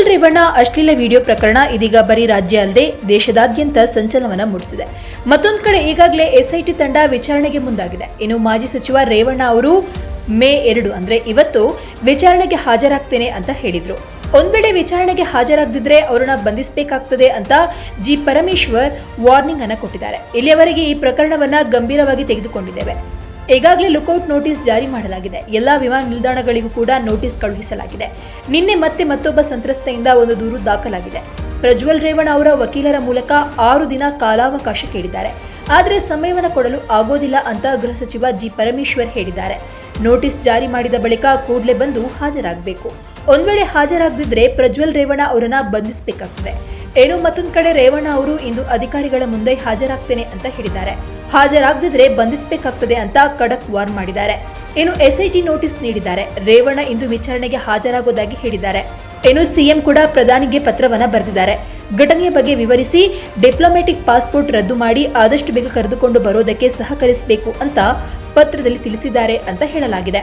ರೇವಣ್ಣ ಅಶ್ಲೀಲ ವಿಡಿಯೋ ಪ್ರಕರಣ ಇದೀಗ ಬರೀ ರಾಜ್ಯ ಅಲ್ಲದೆ ದೇಶದಾದ್ಯಂತ ಸಂಚಲನವನ್ನ ಮೂಡಿಸಿದೆ. ಮತ್ತೊಂದು ಕಡೆ ಈಗಾಗಲೇ ಎಸ್ಐಟಿ ತಂಡ ವಿಚಾರಣೆಗೆ ಮುಂದಾಗಿದೆ. ಇನ್ನು ಮಾಜಿ ಸಚಿವ ರೇವಣ್ಣ ಅವರು ಮೇ ಎರಡು ಅಂದ್ರೆ ಇವತ್ತು ವಿಚಾರಣೆಗೆ ಹಾಜರಾಗ್ತೇನೆ ಅಂತ ಹೇಳಿದ್ರು. ಒಂದ್ ವೇಳೆ ವಿಚಾರಣೆಗೆ ಹಾಜರಾಗದಿದ್ರೆ ಅವರನ್ನ ಬಂಧಿಸಬೇಕಾಗ್ತದೆ ಅಂತ ಜಿ ಪರಮೇಶ್ವರ್ ವಾರ್ನಿಂಗ್ ಅನ್ನ ಕೊಟ್ಟಿದ್ದಾರೆ. ಇಲ್ಲಿಯವರೆಗೆ ಈ ಪ್ರಕರಣವನ್ನ ಗಂಭೀರವಾಗಿ ತೆಗೆದುಕೊಂಡಿದ್ದೇವೆ. ಈಗಾಗಲೇ ಲುಕೌಟ್ ನೋಟಿಸ್ ಜಾರಿ ಮಾಡಲಾಗಿದೆ. ಎಲ್ಲ ವಿಮಾನ ನಿಲ್ದಾಣಗಳಿಗೂ ಕೂಡ ನೋಟಿಸ್ ಕಳುಹಿಸಲಾಗಿದೆ. ನಿನ್ನೆ ಮತ್ತೆ ಮತ್ತೊಬ್ಬ ಸಂತ್ರಸ್ತೆಯಿಂದ ಒಂದು ದೂರು ದಾಖಲಾಗಿದೆ. ಪ್ರಜ್ವಲ್ ರೇವಣ್ಣ ಅವರ ವಕೀಲರ ಮೂಲಕ ಆರು ದಿನ ಕಾಲಾವಕಾಶ ಕೇಳಿದ್ದಾರೆ. ಆದರೆ ಸಮಯವನ್ನು ಕೊಡಲು ಆಗೋದಿಲ್ಲ ಅಂತ ಗೃಹ ಸಚಿವ ಜಿ ಪರಮೇಶ್ವರ್ ಹೇಳಿದ್ದಾರೆ. ನೋಟಿಸ್ ಜಾರಿ ಮಾಡಿದ ಬಳಿಕ ಕೂಡಲೇ ಬಂದು ಹಾಜರಾಗಬೇಕು. ಒಂದ್ ವೇಳೆ ಹಾಜರಾಗದಿದ್ರೆ ಪ್ರಜ್ವಲ್ ರೇವಣ್ಣ ಅವರನ್ನ ಬಂಧಿಸಬೇಕಾಗ್ತದೆ. ಏನು ಮತ್ತೊಂದು ಕಡೆ ರೇವಣ್ಣ ಅವರು ಇಂದು ಅಧಿಕಾರಿಗಳ ಮುಂದೆ ಹಾಜರಾಗ್ತೇನೆ ಅಂತ ಹೇಳಿದ್ದಾರೆ. ಹಾಜರಾಗದಿದ್ರೆ ಬಂಧಿಸಬೇಕಾಗ್ತದೆ ಅಂತ ಖಡಕ್ ವಾರ್ ಮಾಡಿದ್ದಾರೆ. ಇನ್ನು ಎಸ್ಐಟಿ ನೋಟಿಸ್ ನೀಡಿದ್ದಾರೆ. ರೇವಣ್ಣ ಇಂದು ವಿಚಾರಣೆಗೆ ಹಾಜರಾಗೋದಾಗಿ ಹೇಳಿದ್ದಾರೆ. ಇನ್ನು ಸಿಎಂ ಕೂಡ ಪ್ರಧಾನಿಗೆ ಪತ್ರವನ್ನ ಬರೆದಿದ್ದಾರೆ. ಘಟನೆಯ ಬಗ್ಗೆ ವಿವರಿಸಿ ಡಿಪ್ಲೊಮ್ಯಾಟಿಕ್ ಪಾಸ್ಪೋರ್ಟ್ ರದ್ದು ಮಾಡಿ ಆದಷ್ಟು ಬೇಗ ಕರೆದುಕೊಂಡು ಬರೋದಕ್ಕೆ ಸಹಕರಿಸಬೇಕು ಅಂತ ಪತ್ರದಲ್ಲಿ ತಿಳಿಸಿದ್ದಾರೆ ಅಂತ ಹೇಳಲಾಗಿದೆ.